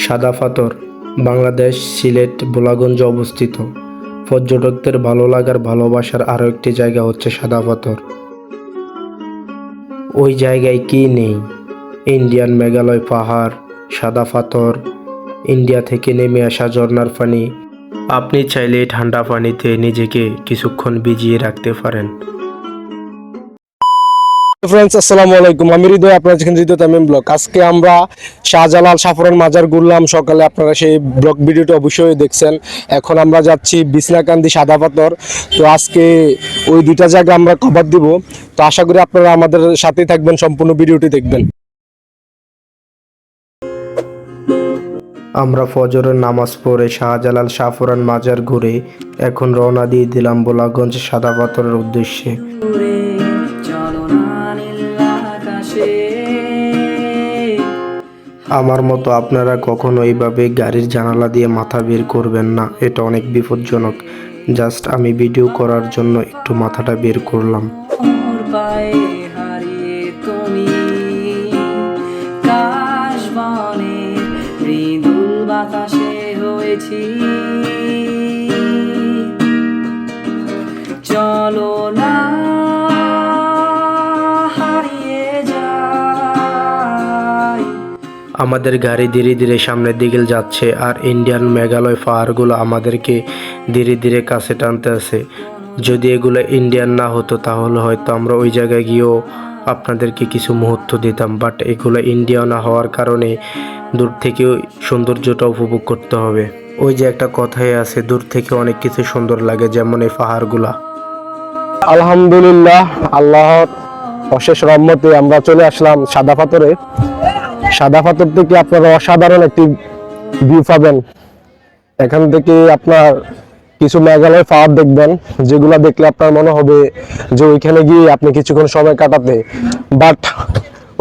সাদা পাথর বাংলাদেশ সিলেট বোলাগঞ্জে অবস্থিত। পর্যটকদের ভালো লাগার ভালোবাসার আরও একটি জায়গা হচ্ছে সাদা পাথর ওই জায়গায় কি নেই? ইন্ডিয়ান মেঘালয় পাহাড়, সাদা পাথর ইন্ডিয়া থেকে নেমে আসা ঝর্ণার পানি। আপনি চাইলে ঠান্ডা পানিতে নিজেকে কিছুক্ষণ ভিজিয়ে রাখতে পারেন। আপনারা শাহজালাল মাজার ঘুরলাম। সকালে আপনারা সেই অবশ্যই দেখছেন। এখন আমরা যাচ্ছি সাদা পাথর। তো আজকে ওই আমরা দিব। তো আশা করি আপনারা আমাদের সাথেই থাকবেন, সম্পূর্ণ ভিডিওটি দেখবেন। আমরা ফজরের নামাজ পড়ে শাহজালাল শাহপুরান মাজার ঘুরে এখন রওনা দিয়ে দিলাম বোলাগঞ্জ সাদা পাথরের উদ্দেশ্যে। আমার মতো আপনারা কখনো এইভাবে গাড়ির জানালা দিয়ে মাথা বের করবেন না এটা অনেক বিপজ্জনক। জাস্ট আমি ভিডিও করার জন্য একটু মাথাটা বের করলাম। বাতাসে হয়েছি। চলো না আমাদের গাড়ি ধীরে ধীরে সামনের দিকে যাচ্ছে আর ইন্ডিয়ান মেঘালয় পাহাড়গুলো আমাদেরকে ধীরে ধীরে কাছে টানতে আছে। যদি এগুলো ইন্ডিয়ান না হতো, তাহলে হয়তো আমরা ওই জায়গায় গিয়েও আপনাদেরকে কিছু মুহূর্ত দিতাম। বাট এগুলো ইন্ডিয়া না হওয়ার কারণে দূর থেকেও সৌন্দর্যটা উপভোগ করতে হবে। ওই যে একটা কথাই আছে, দূর থেকে অনেক কিছু সুন্দর লাগে, যেমন এই পাহাড়গুলা। আলহামদুলিল্লাহ, আল্লাহর অশেষ রহমতে আমরা চলে আসলাম সাদা পাথরে। সাদা পাথর থেকে আপনারা অসাধারণ একটি ভিউ পাবেন। এখান থেকে আপনার কিছু মেঘালয় পাওয়ার দেখবেন, যেগুলো দেখলে আপনার মনে হবে যে ওইখানে গিয়ে আপনি কিছুক্ষণ সময় কাটাতে। বাট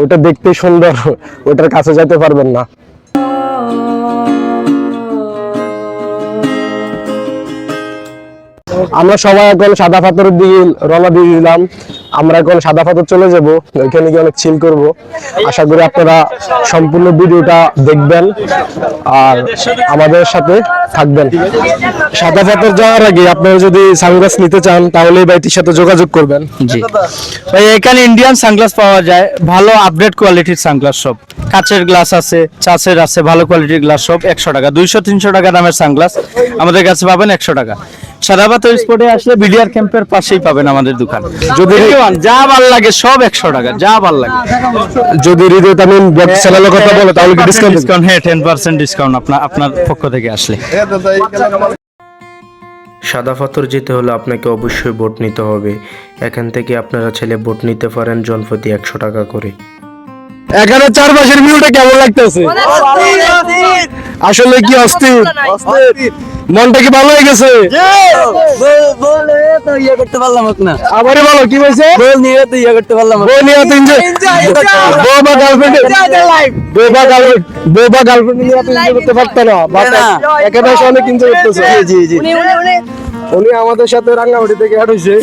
ওটা দেখতে সুন্দর ওটার কাছে যেতে পারবেন না। আমরা সবাই এখন সাদা পাথরের দিকে রওনা দিয়ে দিলাম। আমরা এখন সাদা পাথর চলে যাব, ওইখানে গিয়ে অনেক চিল করব। আশা করি আপনারা সম্পূর্ণ ভিডিওটা দেখবেন আর আমাদের সাথে থাকবেন। সাদা পাথর যাওয়ার আগে আপনারা যদি সানগ্লাস নিতে চান, তাহলে এই বাইটির সাথে যোগাযোগ করবেন। জি। ভাই, এখানে ইন্ডিয়ান সানগ্লাস পাওয়া যায়। ভালো আপডেট কোয়ালিটির সানগ্লাস সব। কাচের গ্লাস আছে চাচের আছে, ভালো কোয়ালিটির গ্লাস সব একশো টাকা। দুইশো, তিনশো টাকা দামের সানগ্লাস। আমাদের কাছে পাবেন একশো টাকা। সাদাবাত স্পটে আসলে বিডিআর ক্যাম্পের পাশেই পাবেন আমাদের দোকান। যদি যা ভালো লাগে সব একশো টাকা যা ভালো লাগে। যদি হৃদয় তামিম ব্লগ কথা বলে তাহলে ডিসকাউন্ট ডিসকাউন্ট হ্যাঁ টেন পার্সেন্ট ডিসকাউন্ট আপনার আপনার পক্ষ থেকে আসলে। সাদা পাথর যেতে হলে আপনাকে অবশ্যই বোট নিতে হবে। এখান থেকে আপনারা ছেলে বোট নিতে পারেন জনপ্রতি একশো টাকা করে। এখানে চারপাশের ভিউটা কেমন লাগতেছে? আসলে কি অস্থির। মনটা কি ভালো হয়ে গেছে? বলে তো ইয়ে করতে পারলাম না আবারই বলো কি হয়েছে বল নিয়ে তো ইয়ে করতে পারলাম বল নিয়ে তো গার্লফ্রেন্ড গার্লফ্রেন্ড গার্লফ্রেন্ড নিয়ে তো করতে পারতো না। বাট একেবারে অনেক এনজয় করতেছে। জি জি উনি আমাদের সাথে রাঙ্গামাটি থেকে অ্যাড হয়েছে।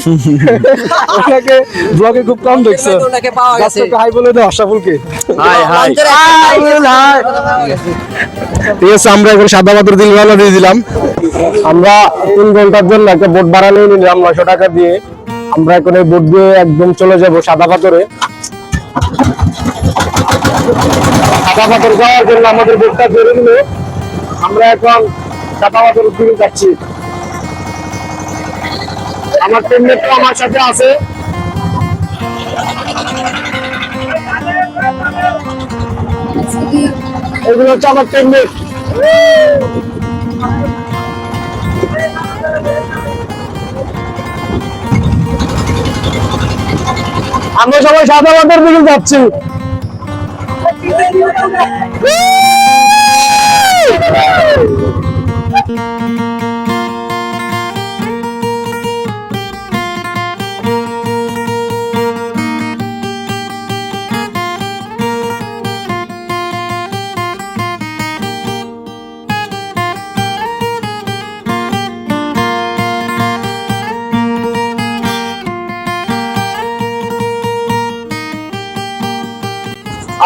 ওনাকে ব্লগে খুব কম দেখছে। ওনাকে পাওয়া গেছে। হাই বলে দাও আশাফুলকে হাই হাই। ঠিক আছে আমরা এখন সাদা পাথর দিল রওনা দিয়ে দিলাম। আমরা তিন ঘণ্টার জন্য একটা বোট ভাড়া নিয়ে নিলাম নয়শো টাকা দিয়ে। আমরা এখন এই বোট দিয়ে একদম চলে যাব সাদা পাথরে। সাদা পাথর যাওয়ার জন্য আমাদের বোটটা ধরে নিল আমরা এখন সাদা পাথর দিকে যাচ্ছি। আমার টিমমেটও আমার সাথে আছে। এগুলো হচ্ছে আমার টিমমেট আমরা সবাই সাদা বাঁধের দিকে যাচ্ছি। Woo!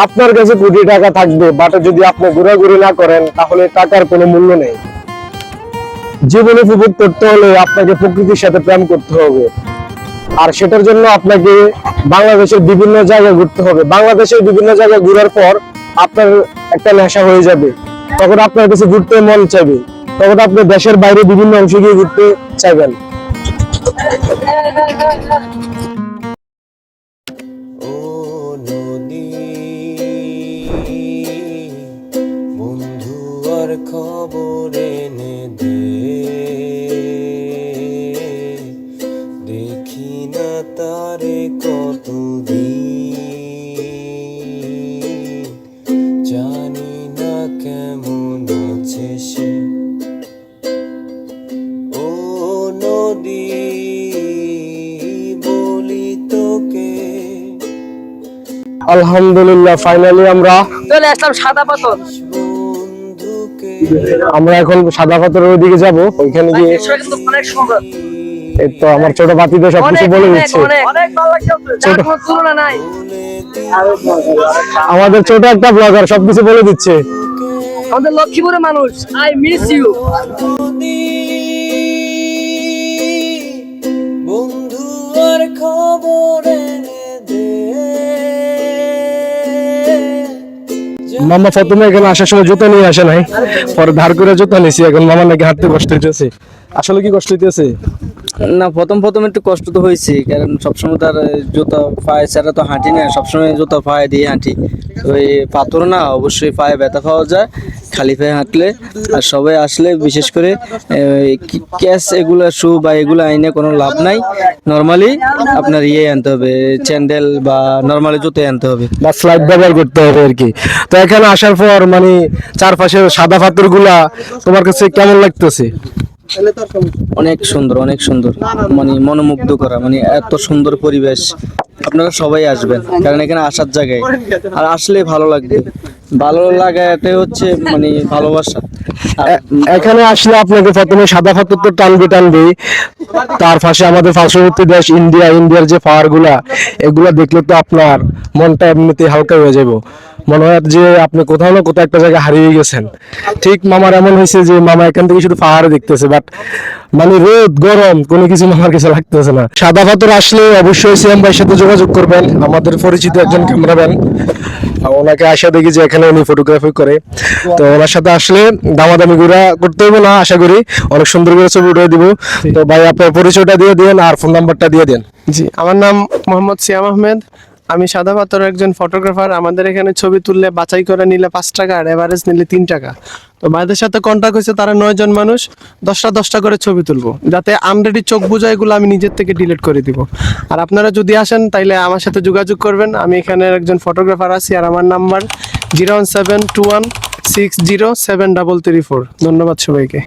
আপনার কাছে কোটি টাকা থাকবে বাট যদি আপনি ঘোরাঘুরি না করেন, তাহলে টাকার কোনো মূল্য নেই। জীবনে উপভোগ করতে হলে আপনাকে প্রকৃতির সাথে প্রেম করতে হবে। আর সেটার জন্য আপনাকে বাংলাদেশের বিভিন্ন জায়গায় ঘুরতে হবে। বাংলাদেশের বিভিন্ন জায়গায় ঘোরার পর আপনার একটা নেশা হয়ে যাবে। তখন আপনার কাছে ঘুরতে মন চাইবে। তখন আপনি দেশের বাইরে বিভিন্ন অংশে গিয়ে ঘুরতে চাইবেন। আলহামদুলিল্লাহ ফাইনালি আমরা চলে আসলাম সাদা পাথর। আমরা এখন সাদা পাথরের ওইদিকে যাব ওইখানে গিয়ে অনেক সুন্দর। এই তো আমার ছোট বাতিতে সবকিছু বলে দিচ্ছে। অনেক অনেক ভালো লাগছে যার কোনো তুলনা নাই। আমাদের ছোট একটা ব্লগার সবকিছু বলে দিচ্ছে। আমাদের লক্ষ্মীপুরের মানুষ আই মিস ইউ বন্ধু আর খবর মামা প্রথমে এখানে আসার সময় জুতো নিয়ে আসে নাই। পরে ধার করে জুতো নিয়েছি এখন মামা নাকি হাঁটতে কষ্ট হইতেছে। আসলে কি কষ্ট হইতেছে? না, প্রথম প্রথম একটু কষ্ট তো হয়েছে, কারণ সবসময় তার জুতা পায়ে, ছাড়া তো হাঁটি না, সবসময় জুতা পায়ে দিয়ে হাঁটি। এই পাথর না, অবশ্যই পায়ে ব্যথা পাওয়া যায়, খালি পায়ে হাঁটলে। আর সবাই আসলে, বিশেষ করে ক্যাশ এগুলো, শু বা এগুলো আইনে কোনো লাভ নাই। নর্মালি আপনার ইয়ে আনতে হবে চ্যান্ডেল বা নর্মালি জুতো আনতে হবে। বা স্লাইড ব্যবহার করতে হবে আর কি। তো এখানে আসার পর মানে চারপাশের সাদা পাথরগুলা তোমার কাছে কেমন লাগতেছে? অনেক সুন্দর অনেক সুন্দর। মানে মনোমুগ্ধ করা মানে এত সুন্দর পরিবেশ। আপনারা সবাই আসবেন কারণ এখানে আসার জায়গায়। আর আসলে ভালো লাগবে। ভালো লাগাটাই হচ্ছে মানে ভালোবাসা। এখানে আসলে আপনাকে প্রথমে সাদা পাথর তো টানবে টানবে। তার পাশে আমাদের পার্শ্ববর্তী দেশ ইন্ডিয়া ইন্ডিয়ার যে পাহাড়গুলা এগুলা দেখলে তো আপনার মনটা এমনিতে হালকা হয়ে যাবে। মনে হয় যে আপনি কোথাও না কোথাও একটা জায়গায় হারিয়ে গেছেন। ঠিক মামার এমন হয়েছে যে মামা এখান থেকে শুধু পাহাড় দেখতেছে বাট মানে রোদ, গরম, কোনো কিছু মামার কিছু লাগতেছে না। সাদা পাথর আসলে অবশ্যই সিএম ভাইয়ের সাথে যোগাযোগ করবেন। আমাদের পরিচিত একজন ক্যামেরাম্যান ওনাকে আসা দেখি যে এখানে উনি ফটোগ্রাফি করে। তো ওনার সাথে আসলে দামাদামি ঘোরা করতে হবে না, আশা করি। অনেক সুন্দর করে ছবি উঠে দিব। তো ভাই, আপনার পরিচয়টা দিয়ে দেন আর ফোন নাম্বারটা দিয়ে দেন। জি, আমার নাম মোহাম্মদ সিয়াম আহমেদ। আমি সাদা পাথর একজন ফটোগ্রাফার আমাদের এখানে ছবি তুললে, বাছাই করে নিলে পাঁচ টাকা আর এভারেজ নিলে তিন টাকা। তো ভাইদের সাথে কন্ট্যাক্ট হয়েছে, তারা নয় জন মানুষ, দশটা দশটা করে ছবি তুলবো, যাতে আনরেডি চোখ বোঝা এগুলো আমি নিজের থেকে ডিলিট করে দিব। আর আপনারা যদি আসেন, তাইলে আমার সাথে যোগাযোগ করবেন। আমি এখানে একজন ফটোগ্রাফার আছি, আর আমার number zero one seven two one six zero seven double three four. ধন্যবাদ সবাইকে।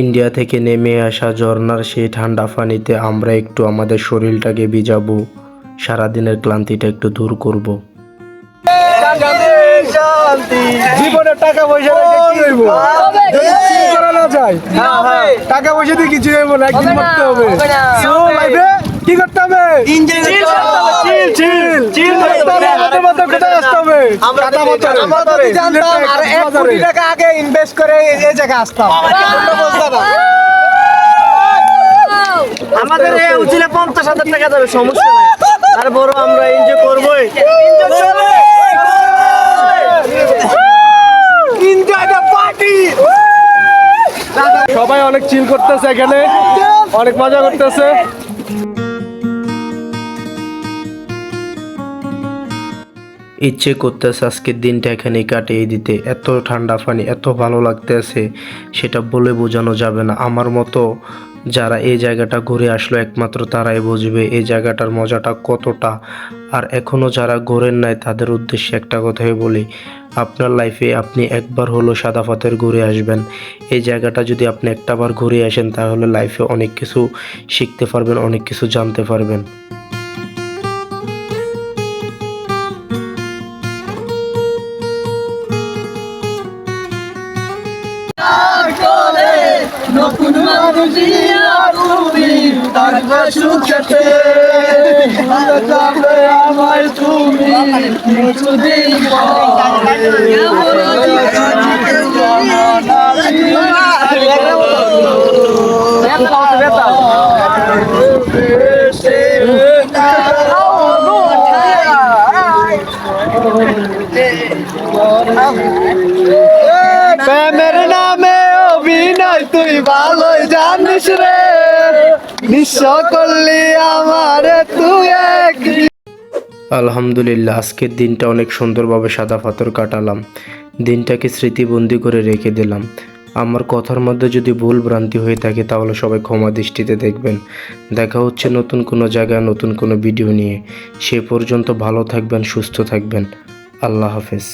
ইন্ডিয়া থেকে নেমে আসা ঝর্ণার সেই ঠান্ডা পানিতে আমরা একটু আমাদের শরীরটাকে ভিজাবো। সারাদিনের ক্লান্তিটা একটু দূর করব। জীবনে টাকা পয়সা টাকা পয়সা দিয়ে কিছু হইব না একদিন মরতে হবে কি করতে হবে চিল চিল চিল করতে হবে আমাদের মতো কোথায় আসতে হবে টাকা পয়সা আমরা যদি জানতাম আর 1 কোটি টাকা আগে ইনভেস্ট করে এই জায়গায় আসতাম আমাদের উচিলে পঞ্চাশ হাজার টাকা যাবে সমস্যা নাই আর বড় আমরা এনজয় করবোই। সবাই অনেক চিল করতেছে এখানে অনেক মজা করতেছে। ইচ্ছে করতেছে আজকের দিনটা এখানে কাটিয়ে দিতে। এত ঠান্ডা পানি এত ভালো লাগতেছে সেটা বলে বোঝানো যাবে না। আমার মতো যারা এই জায়গাটা ঘুরে আসলো, একমাত্র তারাই বুঝবে এই জায়গাটার মজাটা কতটা। আর এখনও যারা ঘোরেন নাই, তাদের উদ্দেশ্যে একটা কথাই বলি, আপনার লাইফে আপনি একবার হলো সাদা পাথর ঘুরে আসবেন। এই জায়গাটা যদি আপনি একটাবার ঘুরে আসেন, তাহলে লাইফে অনেক কিছু শিখতে পারবেন, অনেক কিছু জানতে পারবেন। নতুন প্রেমের নামে অভিনয় তুই ভালোই আলহামদুলিল্লাহ, আজকের দিনটা অনেক সুন্দরভাবে সাদা পাথর কাটালাম। দিনটাকে স্মৃতিবন্দি করে রেখে দিলাম। আমার কথার মধ্যে যদি ভুল ভ্রান্তি হয়ে থাকে, তাহলে সবাই ক্ষমা দৃষ্টিতে দেখবেন। দেখা হচ্ছে নতুন কোনো জায়গায়, নতুন কোনো ভিডিও নিয়ে। সে পর্যন্ত ভালো থাকবেন, সুস্থ থাকবেন। আল্লাহ হাফেজ।